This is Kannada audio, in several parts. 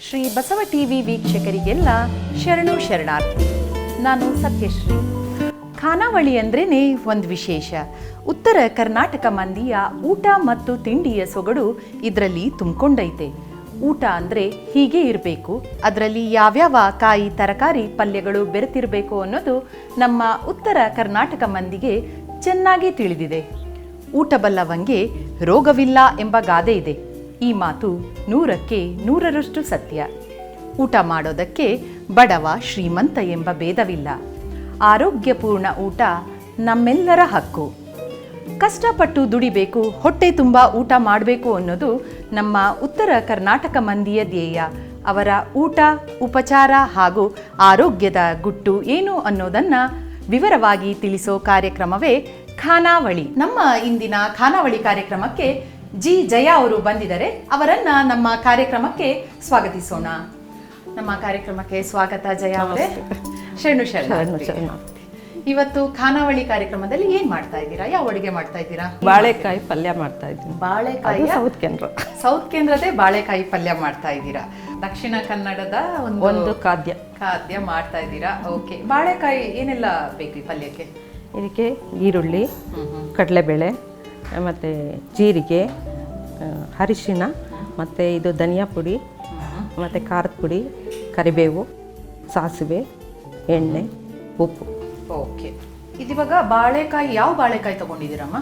ಶ್ರೀ ಬಸವ ಟಿವಿ ವೀಕ್ಷಕರಿಗೆಲ್ಲ ಶರಣು ಶರಣಾರ್ಥಿ. ನಾನು ಸತ್ಯಶ್ರೀ. ಖಾನಾವಳಿ ಅಂದ್ರೇ ಒಂದು ವಿಶೇಷ. ಉತ್ತರ ಕರ್ನಾಟಕ ಮಂದಿಯ ಊಟ ಮತ್ತು ತಿಂಡಿಯ ಸೊಗಡು ಇದರಲ್ಲಿ ತುಂಬಿಕೊಂಡೈತೆ. ಊಟ ಅಂದರೆ ಹೀಗೆ ಇರಬೇಕು. ಅದರಲ್ಲಿ ಯಾವ್ಯಾವ ಕಾಯಿ ತರಕಾರಿ ಪಲ್ಯಗಳು ಬೆರೆತಿರಬೇಕು ಅನ್ನೋದು ನಮ್ಮ ಉತ್ತರ ಕರ್ನಾಟಕ ಮಂದಿಗೆ ಚೆನ್ನಾಗಿ ತಿಳಿದಿದೆ. ಊಟ ಬಲ್ಲವಂಗೆ ರೋಗವಿಲ್ಲ ಎಂಬ ಗಾದೆ ಇದೆ. ಈ ಮಾತು ನೂರಕ್ಕೆ ನೂರರಷ್ಟು ಸತ್ಯ. ಊಟ ಮಾಡೋದಕ್ಕೆ ಬಡವ ಶ್ರೀಮಂತ ಎಂಬ ಭೇದವಿಲ್ಲ. ಆರೋಗ್ಯಪೂರ್ಣ ಊಟ ನಮ್ಮೆಲ್ಲರ ಹಕ್ಕು. ಕಷ್ಟಪಟ್ಟು ದುಡಿಬೇಕು, ಹೊಟ್ಟೆ ತುಂಬ ಊಟ ಮಾಡಬೇಕು ಅನ್ನೋದು ನಮ್ಮ ಉತ್ತರ ಕರ್ನಾಟಕ ಮಂದಿಯ ಧ್ಯೇಯ. ಅವರ ಊಟ, ಉಪಚಾರ ಹಾಗೂ ಆರೋಗ್ಯದ ಗುಟ್ಟು ಏನು ಅನ್ನೋದನ್ನ ವಿವರವಾಗಿ ತಿಳಿಸೋ ಕಾರ್ಯಕ್ರಮವೇ ಖಾನಾವಳಿ. ನಮ್ಮ ಇಂದಿನ ಖಾನಾವಳಿ ಕಾರ್ಯಕ್ರಮಕ್ಕೆ ಜಿ ಜಯ ಅವರು ಬಂದಿದ್ದಾರೆ. ಅವರನ್ನ ನಮ್ಮ ಕಾರ್ಯಕ್ರಮಕ್ಕೆ ಸ್ವಾಗತಿಸೋಣ. ನಮ್ಮ ಕಾರ್ಯಕ್ರಮಕ್ಕೆ ಸ್ವಾಗತ ಜಯ ಅವರೇ. ಶರಣು ಶರಣ ಇವತ್ತು ಖಾನಾವಳಿ ಕಾರ್ಯಕ್ರಮದಲ್ಲಿ ಏನ್ ಮಾಡ್ತಾ ಇದ್ದೀರಾ? ಯಾವ ಅಡುಗೆ ಮಾಡ್ತಾ ಇದ್ದೀರಾ? ಬಾಳೆಕಾಯಿ ಪಲ್ಯ ಮಾಡ್ತಾ ಇದ್ದೀನಿ. ಬಾಳೆಕಾಯಿ ಸೌತ್ ಕೇಂದ್ರ. ಸೌತ್ ಕೇಂದ್ರದೇ ಬಾಳೆಕಾಯಿ ಪಲ್ಯ ಮಾಡ್ತಾ ಇದ್ದೀರಾ? ದಕ್ಷಿಣ ಕನ್ನಡದ ಒಂದು ಖಾದ್ಯ. ಖಾದ್ಯ ಮಾಡ್ತಾ ಇದ್ದೀರಾ? ಓಕೆ. ಬಾಳೆಕಾಯಿ ಏನೆಲ್ಲ ಬೇಕು ಪಲ್ಯಕ್ಕೆ? ಇದಕ್ಕೆ ಈರುಳ್ಳಿ ಕಡಲೆಬೇಳೆ ಮತ್ತೆ ಜೀರಿಗೆ ಅರಿಶಿಣ ಮತ್ತು ಇದು ಧನಿಯಾ ಪುಡಿ ಮತ್ತು ಖಾರದ ಪುಡಿ ಕರಿಬೇವು ಸಾಸಿವೆ ಎಣ್ಣೆ ಉಪ್ಪು. ಓಕೆ. ಇದಿವಾಗ ಬಾಳೆಕಾಯಿ ಯಾವ ಬಾಳೆಕಾಯಿ ತಗೊಂಡಿದ್ದೀರಮ್ಮ?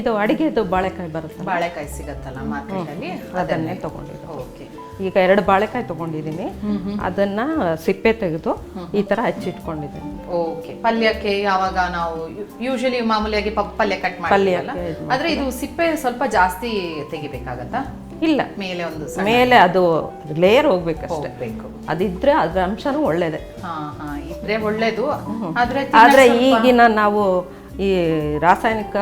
ಇದು ಅಡಿಗೆದು ಬಾಳೆಕಾಯಿ ಬರುತ್ತೆ. ಬಾಳೆಕಾಯಿ ಸಿಗತ್ತಲ್ಲ ಮಾರ್ಕೆಟಲ್ಲಿ? ಅದನ್ನೇ ತಗೊಂಡಿದ್ದು. ಓಕೆ. ಈಗ ಎರಡು ಬಾಳೆಕಾಯಿ ತಗೊಂಡಿದ್ದೀನಿ. ಅದನ್ನ ಸಿಪ್ಪೆ ತೆಗೆದು ಈ ಥರ ಹಚ್ಚಿಟ್ಕೊಂಡಿದ್ದೀನಿ. ಓಕೆ ಪಲ್ಯಕ್ಕೆ ಯಾವಾಗ ನಾವು ಯೂಶಲಿ ಮಾಮೂಲಿಯಾಗಿ ಪಲ್ಯ ಕಟ್ ಮಾಡ್ತೀವಲ್ಲ ಪಲ್ಯಕ್ಕೆ ಆದ್ರೆ ಇದು ಸಿಪ್ಪೆ ಸ್ವಲ್ಪ ಜಾಸ್ತಿ ತೆಗಿಬೇಕಾಗತ್ತಾ? ಇಲ್ಲ. ಮೇಲೆ ಒಂದು ಸಣ್ಣ ಮೇಲೆ ಅದು ಲೇಯರ್ ಹೋಗ್ಬೇಕಷ್ಟೇ. ಹೋಗ್ಬೇಕು. ಅದಿದ್ರೆ ಅದ್ರ ಅಂಶನೂ ಒಳ್ಳೇದೆ. ಹಾ ಹಾ ಇದ್ರೆ ಒಳ್ಳೇದು. ಆದ್ರೆ ಆದ್ರೆ ಈಗಿನ ನಾವು ಈ ರಾಸಾಯನಿಕ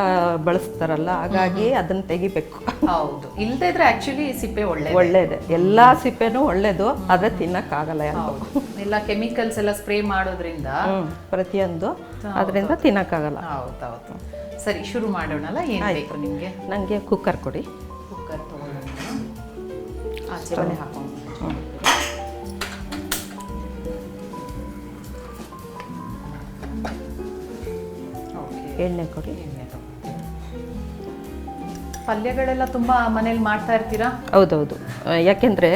ಬಳಸ್ತಾರಲ್ಲ ಹಾಗಾಗಿ ಅದನ್ನ ತೆಗಿಬೇಕು. ಹೌದು. ಇಲ್ದೇ ಇದ್ರೆ ಆಕ್ಚುಲಿ ಸಿಪ್ಪೆ ಒಳ್ಳೆ ಒಳ್ಳೇದೆ. ಎಲ್ಲಾ ಸಿಪ್ಪೆನೂ ಒಳ್ಳೇದು ಆದ್ರೆ ತಿನ್ನಕ್ಕಾಗಲ್ಲ ಯಾರು. ಎಲ್ಲ ಕೆಮಿಕಲ್ಸ್ ಎಲ್ಲ ಸ್ಪ್ರೇ ಮಾಡೋದ್ರಿಂದ ಪ್ರತಿಯೊಂದು ಅದರಿಂದ ತಿನ್ನಕ್ಕಾಗಲ್ಲ ಹೌದೌದು ಸರಿ ಶುರು ಮಾಡೋಣಲ್ಲ? ಏನ್ ಬೇಕು ನಿಮ್ಗೆ? ನನಗೆ ಕುಕ್ಕರ್ ಕೊಡಿ. ಕುಕ್ಕರ್ ತಗೊಳ್ಳೋಣ. ಆಚೆ ಹಾಕೊಂಡು. ಎಣ್ಣೆ ಕೊಡಿ. ಪಲ್ಯಗಳೆಲ್ಲ ತುಂಬಾ ಮನೇಲಿ ಮಾಡ್ತಾ ಇರ್ತೀರಾ? ಹೌದೌದು. ಯಾಕೆಂದರೆ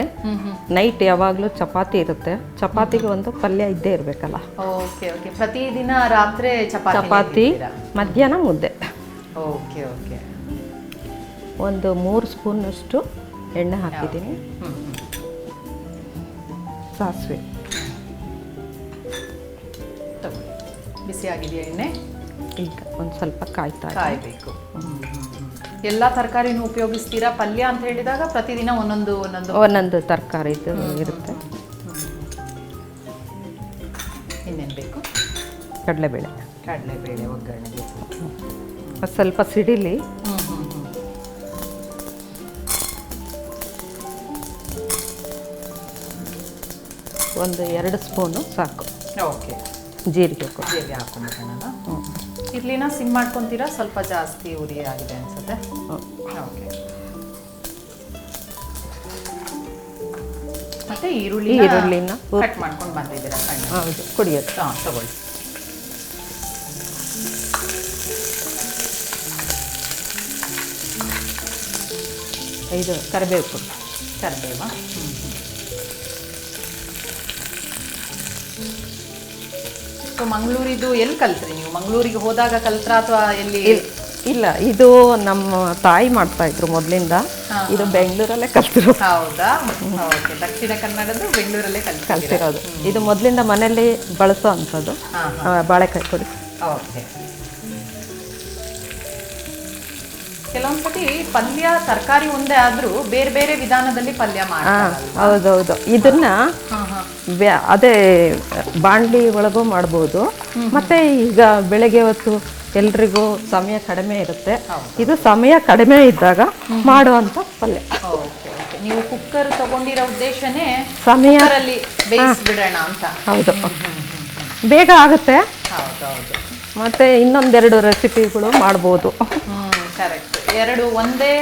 ನೈಟ್ ಯಾವಾಗಲೂ ಚಪಾತಿ ಇರುತ್ತೆ. ಚಪಾತಿಗೆ ಒಂದು ಪಲ್ಯ ಇದ್ದೇ ಇರಬೇಕಲ್ಲ. Okay okay. ಪ್ರತಿದಿನ ರಾತ್ರಿ ಚಪಾತಿ ಚಪಾತಿ ಮಧ್ಯಾಹ್ನ ಮುದ್ದೆ. Okay okay. ಒಂದು ಮೂರು ಸ್ಪೂನಷ್ಟು ಎಣ್ಣೆ ಹಾಕಿದ್ದೀನಿ. ಸಾಸಿವೆ. ಬಿಸಿಯಾಗಿದೆಯಾ ಬಿಸಿ ಆಗಿದೆಯಾ ಎಣ್ಣೆ? ಈಗ ಒಂದು ಸ್ವಲ್ಪ ಕಾಯ್ತಾ. ಕಾಯಬೇಕು. ಎಲ್ಲ ತರಕಾರಿನೂ ಉಪಯೋಗಿಸ್ತೀರಾ? ಪಲ್ಯ ಅಂತ ಹೇಳಿದಾಗ ಪ್ರತಿದಿನ ಒಂದೊಂದು ಒಂದೊಂದು. ಒಂದೊಂದು ತರಕಾರಿ ಇದು ಇರುತ್ತೆ. ಇನ್ನೇನು ಬೇಕು? ಕಡಲೆಬೇಳೆ. ಕಡಲೆಬೇಳೆ ಒಗ್ಗರಣೆಗೆ ಬೇಕು ಸ್ವಲ್ಪ ಸಿಡಿಲಿ. ಒಂದು ಎರಡು ಸ್ಪೂನು ಸಾಕು. ಓಕೆ. ಜೀರಿಗೆ ಜೀರಿಗೆ ಹಾಕೊಂಡ್ಬಿಡೋಣ ಇಡ್ಲಿನ ಸಿಮ್ ಮಾಡ್ಕೊತೀರಾ? ಸ್ವಲ್ಪ ಜಾಸ್ತಿ ಉರಿ ಆಗಿದೆ ಅನ್ಸುತ್ತೆ. ಓಕೆ ಮತ್ತೆ ಈರುಳ್ಳಿ ಈರುಳ್ಳಿನ ಕಟ್ ಮಾಡ್ಕೊಂಡು ಬಂದಿದ್ದೀರಾ? ಹೌದು ಕುಡಿಯೋದು. ಹಾಂ ತಗೊಳ್ಳಿ. ಇದು ಕರಿಬೇವು ಕರಿಬೇವಾ? ಕರಿಬೇವ ಸೊ ಮಂಗಳೂರಿದು ಎಲ್ಲಿ ಕಲ್ತ್ರಿ ನೀವು? ಮಂಗಳೂರಿಗೆ ಹೋದಾಗ ಕಲ್ತ್ರ ಅಥವಾ ಎಲ್ಲಿ? ಇಲ್ಲ ಇದು ನಮ್ಮ ತಾಯಿ ಮಾಡ್ತಾ ಇದ್ರು ಮೊದಲಿಂದ. ಇದು ಬೆಂಗಳೂರಲ್ಲೇ ಕಲ್ತಿರೋ ಹೌದಾ? ಓಕೆ ದಕ್ಷಿಣ ಕನ್ನಡದ್ದು ಬೆಂಗಳೂರಲ್ಲೇ ಕಲ್ ಕಲ್ತಿರೋದು. ಇದು ಮೊದಲಿಂದ ಮನೆಯಲ್ಲಿ ಬಳಸೋ ಅಂಥದ್ದು. ಬಾಳೆಕಾಯಿ ಕೊಡಿ ಓಕೆ. ಕೆಲವೊಂದ್ಸತಿ ಪಲ್ಯ ತರಕಾರಿ ಒಂದೇ ಆದ್ರೂ ಬೇರೆ ಬೇರೆ ವಿಧಾನದಲ್ಲಿ ಪಲ್ಯ ಮಾಡ್ತಾರೆ ಹೌದೌದು. ಇದನ್ನ ಅದೇ ಬಾಂಡ್ಲಿ ಒಳಗೂ ಮಾಡ್ಬೋದು. ಮತ್ತೆ ಈಗ ಬೆಳಗ್ಗೆ ಹೊತ್ತು ಎಲ್ರಿಗೂ ಸಮಯ ಕಡಿಮೆ ಇರುತ್ತೆ. ಇದು ಸಮಯ ಕಡಿಮೆ ಇದ್ದಾಗ ಮಾಡುವಂತ ಪಲ್ಯ. ನೀವು ಕುಕ್ಕರ್ ತಗೊಂಡಿರೋ ಉದ್ದೇಶನೇ ಸಮಯ ಕುಕ್ಕರಲ್ಲಿ ಬೇಯಿಸ್ಬಿಡೋಣ ಅಂತ. ಹೌದು. ಬೇಗ ಆಗುತ್ತೆ. ಮತ್ತೆ ಇನ್ನೊಂದೆರಡು ರೆಸಿಪಿಗಳು ಮಾಡ್ಬೋದು. ಕರೆಕ್ಟ್ ಎರಡು ಒಂದೇ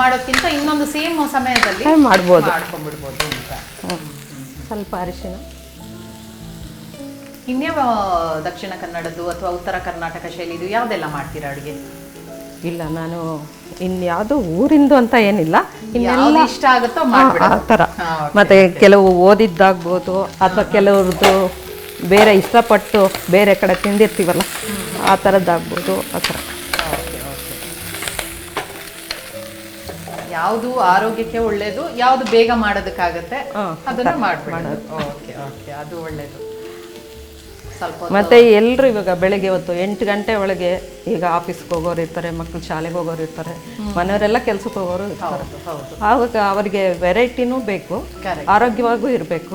ಮಾಡೋಕ್ಕಿಂತ ಇನ್ನೊಂದು ಸೇಮ್ ಸಮಯದಲ್ಲಿ ಮಾಡ್ಬೋದು. ಮಾಡ್ಕೊಂಡ್ಬಿಡ್ಬೋದು ಅಂತ. ಸ್ವಲ್ಪ ಅರಿಶಿನ. ಇನ್ಯಾವ ದಕ್ಷಿಣ ಕನ್ನಡದ್ದು ಅಥವಾ ಉತ್ತರ ಕರ್ನಾಟಕ ಶೈಲಿದು ಯಾವುದೆಲ್ಲ ಮಾಡ್ತೀರಾ ಅಡುಗೆ? ಇಲ್ಲ ನಾನು ಇನ್ಯಾವುದು ಊರಿಂದು ಅಂತ ಏನಿಲ್ಲ. ಇನ್ನೆಲ್ಲ ಇಷ್ಟ ಆಗುತ್ತೋ ಆ ಥರ. ಮತ್ತೆ ಕೆಲವು ಓದಿದ್ದಾಗ್ಬೋದು ಅಥವಾ ಕೆಲವ್ರದ್ದು ಬೇರೆ ಇಷ್ಟಪಟ್ಟು ಬೇರೆ ಕಡೆ ತಿಂದಿರ್ತೀವಲ್ಲ ಆ ಥರದ್ದಾಗ್ಬೋದು ಆ ಥರ. ಯಾವುದು ಆರೋಗ್ಯಕ್ಕೆ ಒಳ್ಳೇದು ಯಾವುದು ಬೇಗ ಮಾಡೋದಕ್ಕಾಗತ್ತೆ ಅದನ್ನ ಮಾಡ್ಬಿಡೋದು ಓಕೆ ಓಕೆ ಅದು ಒಳ್ಳೇದು. ಮತ್ತೆ ಎಲ್ಲರೂ ಇವಾಗ ಬೆಳಗ್ಗೆ ಹೊತ್ತು ಎಂಟು ಗಂಟೆ ಒಳಗೆ ಈಗ ಆಫೀಸ್ಗೆ ಹೋಗೋರು ಇರ್ತಾರೆ ಮಕ್ಕಳು ಶಾಲೆಗೆ ಹೋಗೋರು ಇರ್ತಾರೆ ಮನೆಯವರೆಲ್ಲ ಕೆಲ್ಸಕ್ಕೆ ಹೋಗೋರು ಇರ್ತಾರೆ. ಆವಾಗ ಅವರಿಗೆ ವೆರೈಟಿನೂ ಬೇಕು ಆರೋಗ್ಯವಾಗೂ ಇರಬೇಕು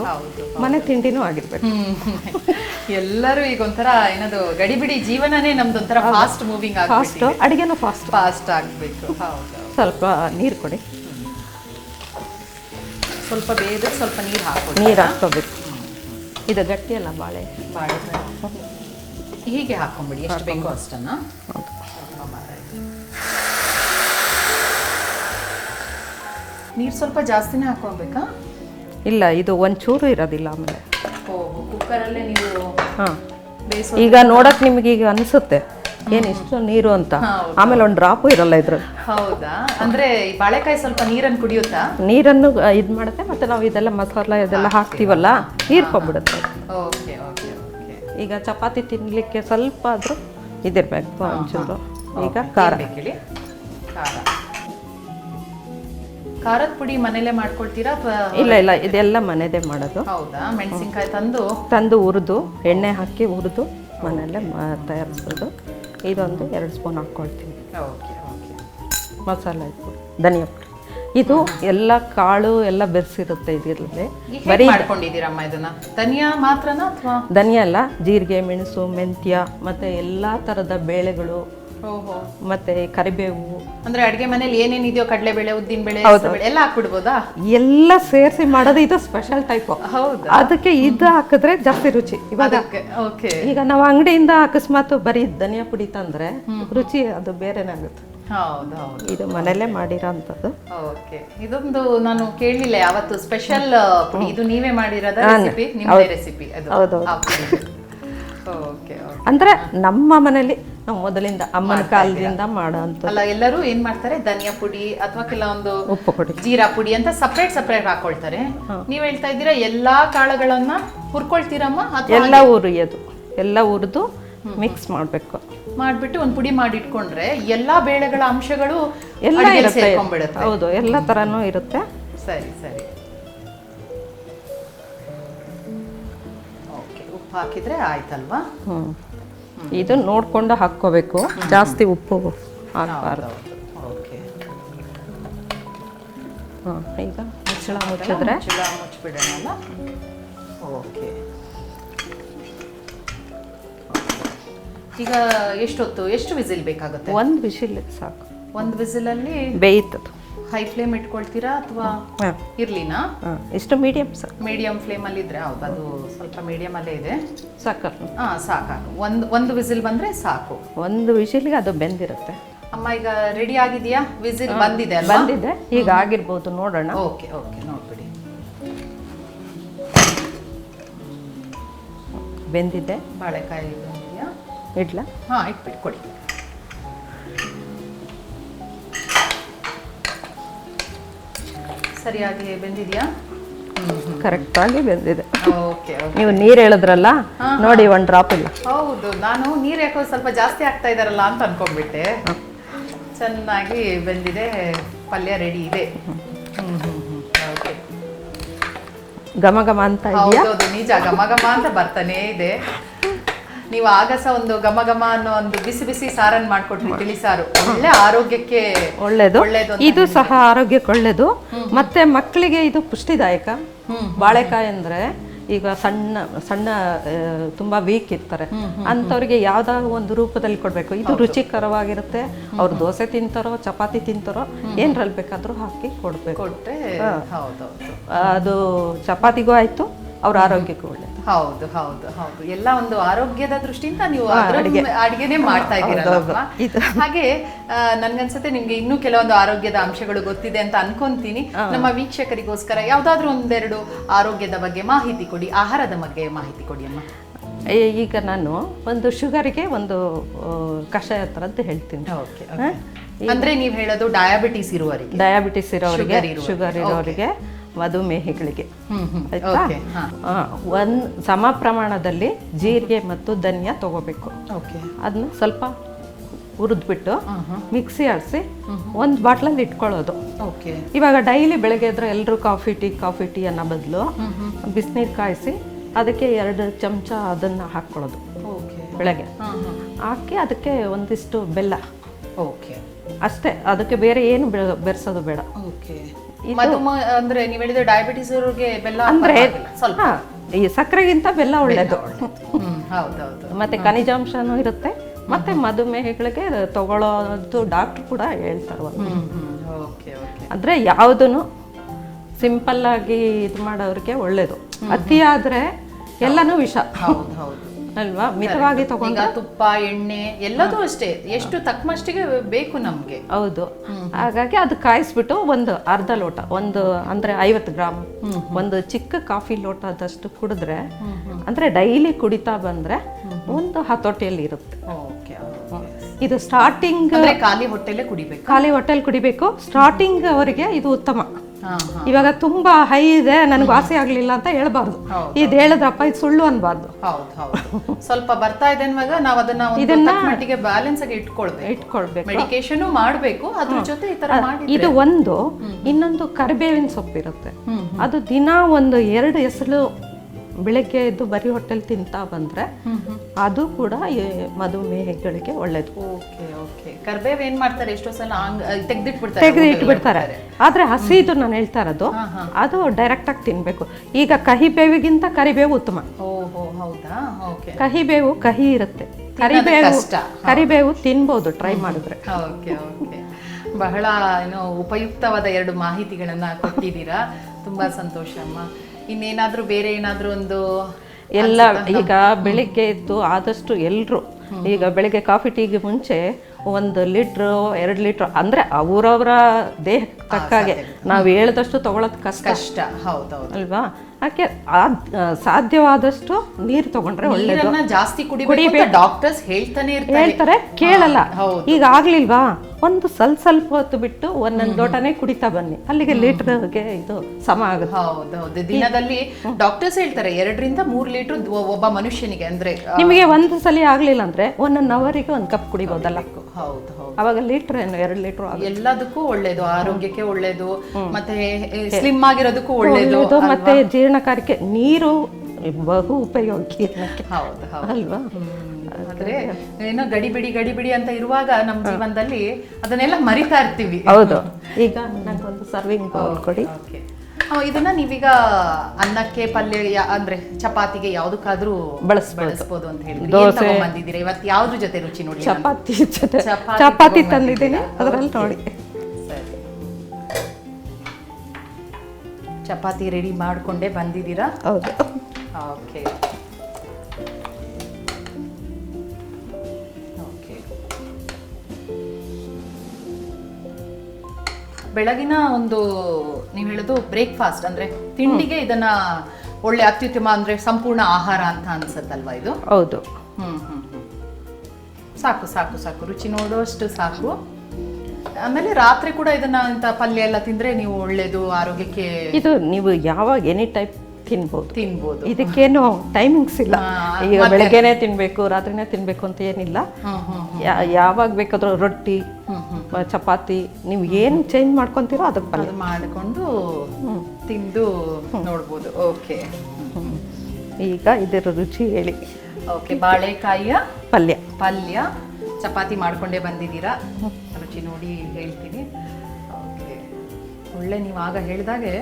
ಮನೆ ತಿಂಡಿನೂ ಆಗಿರ್ಬೇಕು. ಎಲ್ಲರೂ ಈಗ ಒಂಥರ ಏನದು ಗಡಿಬಿಡಿ ಜೀವನನೇ ನಮ್ದು ಒಂಥರ ಫಾಸ್ಟ್ ಮೂವಿಂಗ್ ಫಾಸ್ಟ್ ಅಡಿಗೆನೂ ಫಾಸ್ಟ್ ಫಾಸ್ಟ್ ಆಗಬೇಕು ಸ್ವಲ್ಪ ನೀರು ಕೊಡಿ. ಸ್ವಲ್ಪ ಬೇಗ ಸ್ವಲ್ಪ ನೀರು ಹಾಕೋ ನೀರು ಹಾಕ್ಕೋಬೇಕು. ಇದು ಗಟ್ಟಿ ಅಲ್ಲ ಬಾಳೆ. ಬಾಳೆಕಾಯಿ. ಹೀಗೆ ಹಾಕೊಂಬಿಡಿ ಎಷ್ಟು ಬೇಕೋ ಅಷ್ಟನ್ನ. ನೀರು ಸ್ವಲ್ಪ ಜಾಸ್ತಿನೇ ಹಾಕೊಬೇಕಾ ಇಲ್ಲ ಇದು ಒಂಚೂರು ಇರೋದಿಲ್ಲ ಆಮೇಲೆ. ಕುಕ್ಕರಲ್ಲೇ ನೀವು ಹಾಂ. ಈಗ ನೋಡಕ್ಕೆ ನಿಮಗೆ ಈಗ ಅನಿಸುತ್ತೆ. ಏನು ಇಷ್ಟು ನೀರು ಅಂತ. ಆಮೇಲೆ ಒಂದು ಡ್ರಾಪು ಇರಲ್ಲ ಇದ್ರಲ್ಲಿ. ಹೌದಾ? ಅಂದ್ರೆ ಈ ಬಾಳೆಕಾಯಿ ಸ್ವಲ್ಪ ನೀರನ್ನು ಕುಡಿಯುತ್ತಾ? ನೀರನ್ನು ಇದು ಮಾಡುತ್ತೆ ಮತ್ತೆ ನಾವು ಇದೆಲ್ಲ ಮಸಾಲ ಇದೆಲ್ಲ ಹಾಕ್ತೀವಲ್ಲ ಹೀರ್ಕೊಂಡ್ಬಿಡುತ್ತೆ ಓಕೆ ಈಗ ಚಪಾತಿ ತಿನ್ನಲಿಕ್ಕೆ ಸ್ವಲ್ಪ ಆದರೂ ಇದಿರಬೇಕು ಒಂಚೂರು. ಈಗ ಖಾರ. ಖಾರದ ಪುಡಿ ಮನೆಯಲ್ಲೇ ಮಾಡ್ಕೊಳ್ತೀರಾ ಇಲ್ಲ ಇಲ್ಲ ಇದೆಲ್ಲ ಮನೆದೇ ಮಾಡೋದು. ಹೌದಾ? ಮೆಣಸಿನ್ಕಾಯಿ ತಂದು? ತಂದು ಹುರಿದು ಎಣ್ಣೆ ಹಾಕಿ ಹುರಿದು ಮನೆಯಲ್ಲೇ ತಯಾರಿಸೋದು. ಇದೊಂದು ಎರಡು ಸ್ಪೂನ್ ಹಾಕ್ಕೊಳ್ತೀನಿ. Okay okay. ಮಸಾಲೆ ಇದು ಧನಿಯಾ ಪುಡಿ. ಇದು ಎಲ್ಲ ಕಾಳು ಎಲ್ಲ ಬೆರೆಸಿರುತ್ತೆ ಇದರಲ್ಲಿ. ಬರೀ ಮಾಡ್ಕೊಂಡಿದ್ದೀರಮ್ಮ ಇದನ್ನ? ಧನಿಯಾ ಮಾತ್ರನಾ ಅಥವಾ? ಧನಿಯಾ ಅಲ್ಲ ಜೀರಿಗೆ ಮೆಣಸು ಮೆಂತ್ಯ ಮತ್ತು ಎಲ್ಲ ಥರದ ಬೇಳೆಗಳು ಮತ್ತು ಕರಿಬೇವು ಅಂದ್ರೆ ಅಡ್ಗೆ ಮನೇಲಿ ಏನೇನಿದೆಯೋ ಕಡಲೆಬೇಳೆ ಉದ್ದಿನ ಬೇಳೆ ಬೇಳೆ ಎಲ್ಲ ಹಾಕ್ಬಿಡ್ಬೋದಾ? ಎಲ್ಲ ಸೇರಿಸಿ ಮಾಡೋದು ಇದು ಸ್ಪೆಷಲ್ ಟೈಪ್ ಹೌದು? ಅದಕ್ಕೆ ಇದು ಹಾಕಿದ್ರೆ ಜಾಸ್ತಿ ರುಚಿ. ಇವಾಗ ಓಕೆ ಈಗ ನಾವು ಅಂಗಡಿಯಿಂದ ಅಕಸ್ಮಾತ್ ಬರೀ ಧನಿಯಾ ಪುಡಿ ತಂದ್ರೆ ರುಚಿ ಅದು ಬೇರೆನೇ ಆಗುತ್ತೆ. ಹೌದು ಹೌದು. ಇದು ಮನೇಲೆ ಮಾಡಿರೋ ಅಂಥದ್ದು ಓಕೆ ಇದೊಂದು ನಾನು ಕೇಳಲಿಲ್ಲ ಯಾವತ್ತು ಸ್ಪೆಷಲ್ ಪುಡಿ. ಇದು ನೀವೇ ಮಾಡಿರೋದ ರೆಸಿಪಿ ನಿಮ್ಮದೇ ರೆಸಿಪಿ ಅದು. ಹೌದು. ಓಕೆ ಅಂದ್ರೆ ನಮ್ಮ ಮನೇಲಿ ನಾವು ಮೊದಲಿಂದ ಅಮ್ಮನ ಕಾಲದಿಂದ ಮಾಡೋ ಅಂಥದ್ದು ಅಲ್ಲ ಎಲ್ಲರೂ ಏನ್ ಮಾಡ್ತಾರೆ? ಧನಿಯಾ ಪುಡಿ ಅಥವಾ ಕೆಲವೊಂದು ಉಪ್ಪು ಪುಡಿ. ಜೀರಾ ಪುಡಿ ಅಂತ ಸಪ್ರೇಟ್ ಸಪ್ರೇಟ್ ಹಾಕೊಳ್ತಾರೆ. ನೀವ್ ಹೇಳ್ತಾ ಇದ್ದೀರಾ ಎಲ್ಲಾ ಕಾಳುಗಳನ್ನ ಹುರ್ಕೊಳ್ತೀರಮ್ಮ ಅಥವಾ ಎಲ್ಲ ಹುರಿಯೋದು ಎಲ್ಲ ಹುರಿದು ಮಿಕ್ಸ್ ಮಾಡಬೇಕು. ಮಾಡ್ಬಿಟ್ಟು ಒಂದ್ ಪುಡಿ ಮಾಡಿ ಇಟ್ಕೊಂಡ್ರೆ ಎಲ್ಲಾ ಬೇಳೆಗಳ ಅಂಶಗಳು ಎಲ್ಲ ಇರುತ್ತೆ. ಹೌದು ಎಲ್ಲ ಥರನೂ ಇರುತ್ತೆ. ಸರಿ ಸರಿ. ಓಕೆ ಉಪ್ಪು ಹಾಕಿದ್ರೆ ಆಯ್ತಲ್ವಾ? ಹ್ಞೂ ಇದು ನೋಡ್ಕೊಂಡು ಹಾಕ್ಕೋಬೇಕು. ಜಾಸ್ತಿ ಉಪ್ಪು ಹಾಕಬಾರ್ದು. ಹಾಂ ಈಗ ಮುಚ್ಚಳ ಮುಚ್ಚಿದ್ರೆ? ಓಕೆ. ಈಗ ಎಷ್ಟೊತ್ತು? ಎಷ್ಟು ವಿಸಿಲ್ ಬೇಕಾಗುತ್ತೆ? ಒಂದು ವಿಸಿಲ್ ಸಾಕು. ಒಂದು ವಿಸಿಲಲ್ಲಿ? ಬೇಯ್ತದು ಹೈ ಫ್ಲೇಮ್ ಇಟ್ಕೊಳ್ತೀರಾ ಅಥವಾ ಇರ್ಲಿನಾ? ಇಷ್ಟು ಮೀಡಿಯಮ್ ಸಾಕು ಮೀಡಿಯಂ ಫ್ಲೇಮಲ್ಲಿ ಇದ್ರೆ ಹೌದು ಅದು ಸ್ವಲ್ಪ ಮೀಡಿಯಂ ಅಲ್ಲೇ ಇದೆ. ಸಾಕು ಹಾ ಸಾಕು ಒಂದು ಒಂದು ವಿಸಿಲ್ ಬಂದ್ರೆ ಸಾಕು. ಒಂದು ವಿಸಿಲ್ಗೆ ಅದು ಬೆಂದಿರುತ್ತೆ. ಅಮ್ಮ ಈಗ ರೆಡಿ ಆಗಿದೆಯಾ? ವಿಸಿಲ್ ಬಂದಿದೆ ಬಂದಿದೆ. ಈಗ ಆಗಿರ್ಬೋದು ನೋಡೋಣ. ಓಕೆ ಓಕೆ ನೋಡ್ಬಿಡಿ. ಬೆಂದಿದೆ. ಬಾಳೆಕಾಯಿ ಇಡ್ಲ? ಹಾ ಇಟ್ಬಿಟ್ಟು ಕೊಡಿ. ಸರಿಯಾಗಿ ಬೆಂದಿದೆಯಾ? ಕರೆಕ್ಟಾಗಿ ಬೆಂದಿದೆ. ಓಕೆ ನೀವು ನೀರು ಹೇಳಿದ್ರಲ್ಲ ನೋಡಿ ಒಂದು ಡ್ರಾಪ್ ಇಲ್ಲ. ಹೌದು ನಾನು ನೀರು ಯಾಕೋ ಸ್ವಲ್ಪ ಜಾಸ್ತಿ ಆಗ್ತಾ ಇದಾರಲ್ಲ ಅಂತ ಅನ್ಕೊಂಡ್ಬಿಟ್ಟೆ. ಚೆನ್ನಾಗಿ ಬೆಂದಿದೆ ಪಲ್ಯ ರೆಡಿ ಇದೆ. ಓಕೆ. ಘಮ ಘಮ ಅಂತ ಹೌದೌದು ನಿಜ ಘಮ ಘಮ ಅಂತ ಬರ್ತಾನೆ ಇದೆ. ನೀವು ಆಗ ಸಹ ಒಂದು ಘಮ ಘಮ ಅನ್ನೋ ಒಂದು ಬಿಸಿ ಬಿಸಿ ಸಾರನ್ನು ಮಾಡ್ಕೊಟ್ರಿ ತಿಳಿಸಾರು ಒಳ್ಳೆ ಆರೋಗ್ಯಕ್ಕೆ ಒಳ್ಳೇದು. ಒಳ್ಳೇದು ಇದು ಸಹ ಆರೋಗ್ಯಕ್ಕೆ ಒಳ್ಳೇದು. ಮತ್ತೆ ಮಕ್ಕಳಿಗೆ ಇದು ಪುಷ್ಟಿದಾಯಕ. ಬಾಳೆಕಾಯಿ ಅಂದ್ರೆ ಈಗ ಸಣ್ಣ ಸಣ್ಣ ತುಂಬಾ ವೀಕ್ ಇರ್ತಾರೆ. ಅಂಥವ್ರಿಗೆ ಯಾವ್ದಾದ್ರು ಒಂದು ರೂಪದಲ್ಲಿ ಕೊಡ್ಬೇಕು. ಇದು ರುಚಿಕರವಾಗಿರುತ್ತೆ. ಅವ್ರು ದೋಸೆ ತಿಂತಾರೋ ಚಪಾತಿ ತಿಂತಾರೋ ಏನ್ರಲ್ಲಿ ಬೇಕಾದ್ರೂ ಹಾಕಿ ಕೊಡ್ಬೇಕು. ಅದು ಚಪಾತಿಗೂ ಆಯ್ತು ಅವ್ರ ಆರೋಗ್ಯಕ್ಕೂ ಒಳ್ಳೆಯದು ಹೌದು ಹೌದು ಹೌದು. ಎಲ್ಲ ಒಂದು ಆರೋಗ್ಯದ ದೃಷ್ಟಿಯಿಂದ ನೀವು ಅಡಿಗೆನೆ ಮಾಡ್ತಾ ಇದ್ದೀರಾ ಹೌದು, ಹಾಗೆ ನನ್ಗನ್ಸುತ್ತೆ ನಿಮ್ಗೆ ಇನ್ನೂ ಕೆಲವೊಂದು ಆರೋಗ್ಯದ ಅಂಶಗಳು ಗೊತ್ತಿದೆ ಅಂತ ಅನ್ಕೊಂತೀನಿ. ನಮ್ಮ ವೀಕ್ಷಕರಿಗೋಸ್ಕರ ಯಾವ್ದಾದ್ರು ಒಂದೆರಡು ಆರೋಗ್ಯದ ಬಗ್ಗೆ ಮಾಹಿತಿ ಕೊಡಿ ಆಹಾರದ ಬಗ್ಗೆ ಮಾಹಿತಿ ಕೊಡಿ ಅಮ್ಮ. ಈಗ ನಾನು ಒಂದು ಶುಗರ್ಗೆ ಒಂದು ಕಷಾಯ ಥರದ್ದು ಹೇಳ್ತೀನಿ. ಓಕೆ ಅಂದ್ರೆ ನೀವು ಹೇಳೋದು ಡಯಾಬಿಟಿಸ್ ಇರುವವರಿಗೆ. ಡಯಾಬಿಟಿಸ್ ಇರೋರಿಗೆ. ಶುಗರ್ ಇರೋರಿಗೆ ಮಧುಮೇಹಿಗಳಿಗೆ. ಆಯ್ತಾ? ಒಂದು ಸಮ ಪ್ರಮಾಣದಲ್ಲಿ ಜೀರಿಗೆ ಮತ್ತು ಧನಿಯಾ ತಗೋಬೇಕು. ಓಕೆ ಅದನ್ನ ಸ್ವಲ್ಪ ಹುರಿದ್ಬಿಟ್ಟು ಮಿಕ್ಸಿ ಆಡಿಸಿ ಒಂದು ಬಾಟ್ಲಲ್ಲಿ ಇಟ್ಕೊಳ್ಳೋದು. ಓಕೆ ಇವಾಗ ಡೈಲಿ ಬೆಳಗ್ಗೆ ಎದ್ರೆ ಎಲ್ಲರೂ ಕಾಫಿ ಟೀ ಕಾಫಿ ಟೀ ಅನ್ನೋ ಬದಲು ಬಿಸಿನೀರು ಕಾಯಿಸಿ ಅದಕ್ಕೆ ಎರಡು ಚಮಚ ಅದನ್ನು ಹಾಕ್ಕೊಳ್ಳೋದು. ಓಕೆ ಬೆಳಗ್ಗೆ. ಹಾಕಿ ಅದಕ್ಕೆ ಒಂದಿಷ್ಟು ಬೆಲ್ಲ. ಓಕೆ ಅಷ್ಟೇ ಅದಕ್ಕೆ ಬೇರೆ ಏನು ಬೆರೆಸೋದು ಬೇಡ. ಓಕೆ ಮಧುಮೇಹ ಅಂದ್ರೆ ನೀವು ಹೇಳಿದ ಡಯಾಬಿಟಿಸ್ ಅವ್ರಿಗೆ ಬೆಲ್ಲ ಅಂದ್ರೆ ಸ್ವಲ್ಪ. ಈ ಸಕ್ಕರೆಗಿಂತ ಬೆಲ್ಲ ಒಳ್ಳೇದು. ಹೌದೌದು. ಮತ್ತೆ ಖನಿಜಾಂಶನೂ ಇರುತ್ತೆ. ಮತ್ತೆ ಮಧುಮೇಹಗಳಿಗೆ ತಗೊಳ್ಳೋದು ಡಾಕ್ಟರ್ ಕೂಡ ಹೇಳ್ತಾರೆ ಅಂದ್ರೆ ಯಾವುದನ್ನು ಸಿಂಪಲ್ ಆಗಿ ಇದು ಮಾಡೋರಿಗೆ ಒಳ್ಳೇದು. ಅತಿಯಾದ್ರೆ ಎಲ್ಲಾನು ವಿಷ. ಹೌದು ಹೌದು. ಅಲ್ವಾ? ಮಿತವಾಗಿ ತಗೊಂಡ ತುಪ್ಪ ಎಣ್ಣೆ ಎಲ್ಲದೂ ಅಷ್ಟೇ. ಎಷ್ಟು ತಕ್ಕಮಷ್ಟಿಗೆ ಬೇಕು ನಮ್ಗೆ. ಹೌದು. ಹಾಗಾಗಿ ಅದು ಕಾಯಿಸ್ಬಿಟ್ಟು ಒಂದು ಅರ್ಧ ಲೋಟ ಒಂದು ಅಂದ್ರೆ ಐವತ್ತು ಗ್ರಾಮ್ ಒಂದು ಚಿಕ್ಕ ಕಾಫಿ ಲೋಟದಷ್ಟು ಕುಡಿದ್ರೆ ಅಂದ್ರೆ ಡೈಲಿ ಕುಡಿತಾ ಬಂದ್ರೆ ಒಂದು ಹತೋಟಿಯಲ್ಲಿ ಇರುತ್ತೆ. ಓಕೆ ಇದು ಸ್ಟಾರ್ಟಿಂಗ್ ಅಂದ್ರೆ ಖಾಲಿ ಹೊಟ್ಟೆಲೆ ಕುಡಿಬೇಕು. ಖಾಲಿ ಹೋಟೆಲ್ ಕುಡಿಬೇಕು. ಸ್ಟಾರ್ಟಿಂಗ್ ಅವರಿಗೆ ಇದು ಉತ್ತಮ. ಇವಾಗ ತುಂಬಾ ಹೈ ಇದೆ ನನಗೆ ವಾಸಿ ಆಗ್ಲಿಲ್ಲ ಅಂತ ಹೇಳ್ಬಾರ್ದು. ಇದು ಹೇಳಿದ್ರಪ್ಪ ಇದು ಸುಳ್ಳು ಅನ್ಬಾರ್ದು. ಸ್ವಲ್ಪ ಬರ್ತಾ ಇದೆ ಅನ್ನುವಾಗ ನಾವು ಅದನ್ನ ಇದನ್ನ- ಮಟ್ಟಿಗೆ ಬ್ಯಾಲೆನ್ಸ್ ಆಗಿ ಇಟ್ಕೊಳ್ಬೇಕು. ಇಟ್ಕೊಳ್ಬೇಕು. ಮೆಡಿಕೇಶನ್ ಮಾಡಬೇಕು ಅದ್ರ ಜೊತೆ ಈ ತರ ಮಾಡಿ ಇದು ಒಂದು ಇನ್ನೊಂದು ಕರಿಬೇವಿನ ಸೊಪ್ಪಿರುತ್ತೆ. ಅದು ದಿನ ಒಂದು ಎರಡು ಎಸಳು ಬೆಳಗ್ಗೆ ಎದ್ದು ಬರೀ ಹೊಟ್ಟೆಲ್ ತಿಂತಾ ಬಂದ್ರೆ ಅದು ಕೂಡ ಮಧುಮೇಹಗಳಿಗೆ ಒಳ್ಳೇದು. Okay okay. ಕರ್ಬೇವ್ ಏನ್ ಮಾಡ್ತಾರೆ? ಎಷ್ಟೋ ಸಲ ತೆಗೆದಿಟ್ಬಿಡ್ತಾರೆ ತೆಗೆದು ಇಟ್ಬಿಡ್ತಾರೆ ಆದ್ರೆ ಹಸಿದು ನಾನು ಹೇಳ್ತಾ ಇರೋದು ಅದು ಡೈರೆಕ್ಟ್ ಆಗಿ ತಿನ್ಬೇಕು. ಈಗ ಕಹಿ ಬೇವಿಗಿಂತ ಕರಿಬೇವು ಉತ್ತಮ. ಓಹೋ ಹೌದಾ? ಓಕೆ. ಕಹಿಬೇವು ಕಹಿ ಇರುತ್ತೆ. ಕರಿಬೇವು ಕರಿಬೇವು ತಿನ್ಬೋದು ಟ್ರೈ ಮಾಡಿದ್ರೆ. Okay okay. ಬಹಳ ಏನು ಉಪಯುಕ್ತವಾದ ಎರಡು ಮಾಹಿತಿಗಳನ್ನ ಕೊಟ್ಟಿದ್ದೀರಾ. ತುಂಬಾ ಸಂತೋಷ ಅಮ್ಮ. ಇನ್ನೇನಾದ್ರೂ ಬೇರೆ ಏನಾದ್ರೂ ಒಂದು ಎಲ್ಲ ಈಗ ಬೆಳಿಗ್ಗೆ ಎದ್ದು ಆದಷ್ಟು ಎಲ್ಲರೂ ಈಗ ಬೆಳಿಗ್ಗೆ ಕಾಫಿ ಟೀಗೆ ಮುಂಚೆ ಒಂದು ಲೀಟ್ರು ಎರಡು ಲೀಟ್ರ್ ಅಂದ್ರೆ ಅವರವರ ದೇಹಕ್ಕೆ ತಕ್ಕಾಗೆ ನಾವು ಹೇಳಿದಷ್ಟು ತಗೊಳದ್ ಕಷ್ಟ. ಕಷ್ಟ. ಹೌದೌದು. ಅಲ್ವಾ? ಯಾಕೆ ಸಾಧ್ಯವಾದಷ್ಟು ನೀರು ತಗೊಂಡ್ರೆ ಒಳ್ಳೇದು. ನೀರನ್ನ ಜಾಸ್ತಿ ಕುಡಿಬೇಕು ಡಾಕ್ಟರ್ಸ್ ಹೇಳ್ತಾನೆ ಹೇಳ್ತಾರೆ ಕೇಳಲ್ಲ. ಈಗ ಆಗ್ಲಿಲ್ವಾ? ಒಂದು ಸ್ವಲ್ಪ ಸ್ವಲ್ಪ ಹೊತ್ತು ಬಿಟ್ಟು ಒಂದೊಂದು ಲೋಟನೇ ಕುಡಿತಾ ಬನ್ನಿ. ಅಲ್ಲಿಗೆ ಲೀಟರ್ಗೆ ಇದು ಸಮ ಆಗುತ್ತೆ. ಹೌದೌದು. ದಿನದಲ್ಲಿ ಡಾಕ್ಟರ್ಸ್ ಹೇಳ್ತಾರೆ ಎರಡರಿಂದ ಮೂರು ಲೀಟರ್ ಒಬ್ಬ ಮನುಷ್ಯನಿಗೆ ಅಂದ್ರೆ ನಿಮಗೆ ಒಂದು ಸಲ ಆಗ್ಲಿಲ್ಲ ಅಂದ್ರೆ ಒಂದೊಂದು ಅವರಿಗೆ ಒಂದು ಕಪ್ ಕುಡಿಬಹುದಲ್ಲ ಹೌದು ಹೌದು. ಅವಾಗ ಲೀಟರ್ ಏನು ಎರಡು ಲೀಟರ್ ಎಲ್ಲದಕ್ಕೂ ಒಳ್ಳೇದು ಆರೋಗ್ಯಕ್ಕೆ ಒಳ್ಳೇದು ಮತ್ತೆ ಸ್ಲಿಮ್ ಆಗಿರೋದಕ್ಕೂ ಒಳ್ಳೇದು ಮತ್ತೆ ಜೀರ್ಣಕಾರಿಕೆ ನೀರು ಬಹು ಉಪಯೋಗಿ ಅಲ್ವಾ? ಆದ್ರೆ ಏನೋ ಗಡಿಬಿಡಿ ಗಡಿಬಿಡಿ ಅಂತ ಇರುವಾಗ ನಮ್ಮ ಜೀವನದಲ್ಲಿ ಅದನ್ನೆಲ್ಲ ಮರಿತಾ ಇರ್ತೀವಿ. ಹೌದು. ಈಗ ನನಗೊಂದು ಸರ್ವಿಂಗ್ ಬೌಲ್ ಕೊಡಿ. ಇದನ್ನ ನೀವೀಗ ಅನ್ನಕ್ಕೆ ಪಲ್ಯ ಅಂದ್ರೆ ಚಪಾತಿಗೆ ಯಾವ್ದಕ್ಕಾದ್ರೂ ಬಳಸಬಹುದು ಅಂತ ಹೇಳಿ ದೋಸೆ. ಬಂದಿದ್ದೀರಾ ಇವತ್ತು ಯಾವ್ದ್ರ ಜೊತೆ ರುಚಿ ನೋಡಿ ಚಪಾತಿ ಜೊತೆ. ಚಪಾತಿ ತಂದಿದ್ದೀನಿ. ಅದರಲ್ಲಿ ನೋಡಿ. ಚಪಾತಿ ರೆಡಿ ಮಾಡ್ಕೊಂಡೇ ಬಂದಿದ್ದೀರಾ? ಹೌದು. ಓಕೆ ಬೆಳಗಿನ ಒಂದು ನೀವು ಹೇಳೋದು ಬ್ರೇಕ್ಫಾಸ್ಟ್ ಅಂದ್ರೆ ತಿಂಡಿಗೆ ಇದನ್ನ ಒಳ್ಳೆ ಅತ್ಯುತ್ತಮ ಅಂದ್ರೆ ಸಂಪೂರ್ಣ ಆಹಾರ ಅಂತ ಅನ್ಸತ್ತಲ್ವಾ ಇದು? ಹೌದು. ಹ್ಮ್ ಹ್ಮ್ ಹ್ಮ್. ಸಾಕು ಸಾಕು ಸಾಕು. ರುಚಿ ನೋಡುವಷ್ಟು ಸಾಕು. ಆಮೇಲೆ ರಾತ್ರಿ ಕೂಡ ಇದನ್ನ ಅಂತ ಪಲ್ಯ ಎಲ್ಲ ತಿಂದ್ರೆ ನೀವು ಒಳ್ಳೇದು ಆರೋಗ್ಯಕ್ಕೆ ಇದು ನೀವು ಯಾವಾಗ ಎನಿ ಟೈಪ್ ತಿನ್ಬೋದು. ತಿನ್ಬೋದು. ಇದಕ್ಕೇನು ಟೈಮಿಂಗ್ಸ್ ಇಲ್ಲ. ಹಾ, ಈಗ ಬೆಳಗ್ಗೆನೆ ತಿನ್ಬೇಕು ರಾತ್ರಿನೇ ತಿನ್ಬೇಕು ಅಂತ ಏನಿಲ್ಲ. ಹ್ಮ್ ಹ್ಮ್. ಯಾ- ಯಾವಾಗ ಬೇಕಾದ್ರೂ ರೊಟ್ಟಿ ಚಪಾತಿ ನೀವು ಏನು ಚೇಂಜ್ ಮಾಡ್ಕೊಂತೀರೋ ಅದಕ್ಕೆ ಪಲ್ಯ ಅದು ಮಾಡಿಕೊಂಡು ತಿಂದು ನೋಡ್ಬೋದು. ಓಕೆ ಈಗ ಇದರ ರುಚಿ ಹೇಳಿ. ಓಕೆ ಬಾಳೆಕಾಯಿಯ ಪಲ್ಯ. ಪಲ್ಯ. ಚಪಾತಿ ಮಾಡ್ಕೊಂಡೇ ಬಂದಿದ್ದೀರಾ? ರುಚಿ ನೋಡಿ ಹೇಳ್ತೀನಿ. ಓಕೆ ಒಳ್ಳೆ ನೀವು ಆಗ ಹೇಳಿದಾಗೆ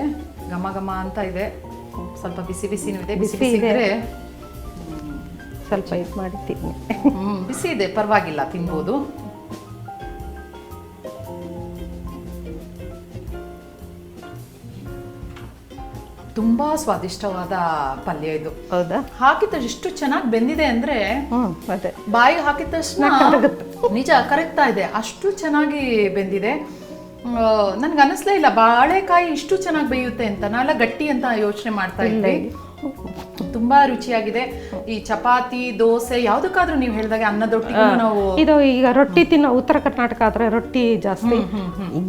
ಘಮ ಘಮ ಅಂತ ಇದೆ. ಸ್ವಲ್ಪ ಬಿಸಿ ಬಿಸಿನೂ ಇದೆ. ಬಿಸಿ ಬಿಸಿ ಬಿಸಿ ಇದೆ. ಇದ್ರೆ ಸ್ವಲ್ಪ ಇದು ಮಾಡಿ ಹ್ಮ್ ಬಿಸಿ ಇದೆ. ಪರವಾಗಿಲ್ಲ ತಿನ್ಬೋದು. ತುಂಬಾ ಸ್ವಾದಿಷ್ಟವಾದ ಪಲ್ಯ ಇದು. ಹೌದಾ? ಹಾಕಿದ ಎಷ್ಟು ಚೆನ್ನಾಗಿ ಬೆಂದಿದೆ ಅಂದ್ರೆ ಹ್ಮ್ ಅದೇ. ಬಾಯಿ ಹಾಕಿದ ತಕ್ಷಣ ನಿಜ ಕರಗ್ತಾ ಇದೆ. ಅಷ್ಟು ಚೆನ್ನಾಗಿ ಬೆಂದಿದೆ. ನನ್ಗೆ ಅನಿಸ್ಲೇ ಇಲ್ಲ ಬಾಳೆಕಾಯಿ ಇಷ್ಟು ಚೆನ್ನಾಗಿ ಬೇಯುತ್ತೆ ಅಂತ. ನಾನೆಲ್ಲ ಗಟ್ಟಿ ಅಂತ ಯೋಚನೆ ಮಾಡ್ತಾ ಇದ್ದೆ ತುಂಬಾ ರುಚಿಯಾಗಿದೆ. ಈ ಚಪಾತಿ ದೋಸೆ ಯಾವ್ದಕ್ಕಾದ್ರೂ ನೀವು ಹೇಳಿದಾಗ ಅನ್ನದೊಟ್ಟಿಗೆ ನಾವು ಇದು ಈಗ ರೊಟ್ಟಿ ತಿನ್ನೋ ಉತ್ತರ ಕರ್ನಾಟಕ ಆದ್ರೆ ರೊಟ್ಟಿ ಜಾಸ್ತಿ.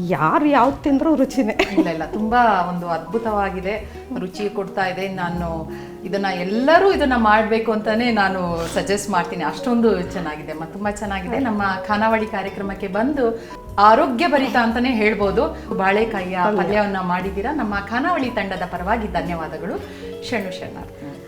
ಯಾರು ಯಾವ್ದು ತಿಂದ್ರು ರುಚಿನೇ. ಇಲ್ಲ ಇಲ್ಲ, ತುಂಬಾ ಒಂದು ಅದ್ಭುತವಾಗಿದೆ. ರುಚಿ ಕೊಡ್ತಾ ಇದೆ. ನಾನು ಇದನ್ನ ಎಲ್ಲರೂ ಇದನ್ನ ಮಾಡಬೇಕು ಅಂತಾನೆ ನಾನು ಸಜೆಸ್ಟ್ ಮಾಡ್ತೀನಿ. ಅಷ್ಟೊಂದು ಚೆನ್ನಾಗಿದೆ. ಮತ್ತೆ ತುಂಬಾ ಚೆನ್ನಾಗಿದೆ. ನಮ್ಮ ಖಾನಾವಳಿ ಕಾರ್ಯಕ್ರಮಕ್ಕೆ ಬಂದು ಆರೋಗ್ಯ ಭರಿತ ಅಂತಾನೆ ಹೇಳ್ಬೋದು. ಬಾಳೆಕಾಯಿಯ ಪಲ್ಯವನ್ನ ಮಾಡಿದ್ದೀರಾ. ನಮ್ಮ ಖಾನಾವಳಿ ತಂಡದ ಪರವಾಗಿ ಧನ್ಯವಾದಗಳು. ಶರಣು ಶರಣಾರ್ಥಿ.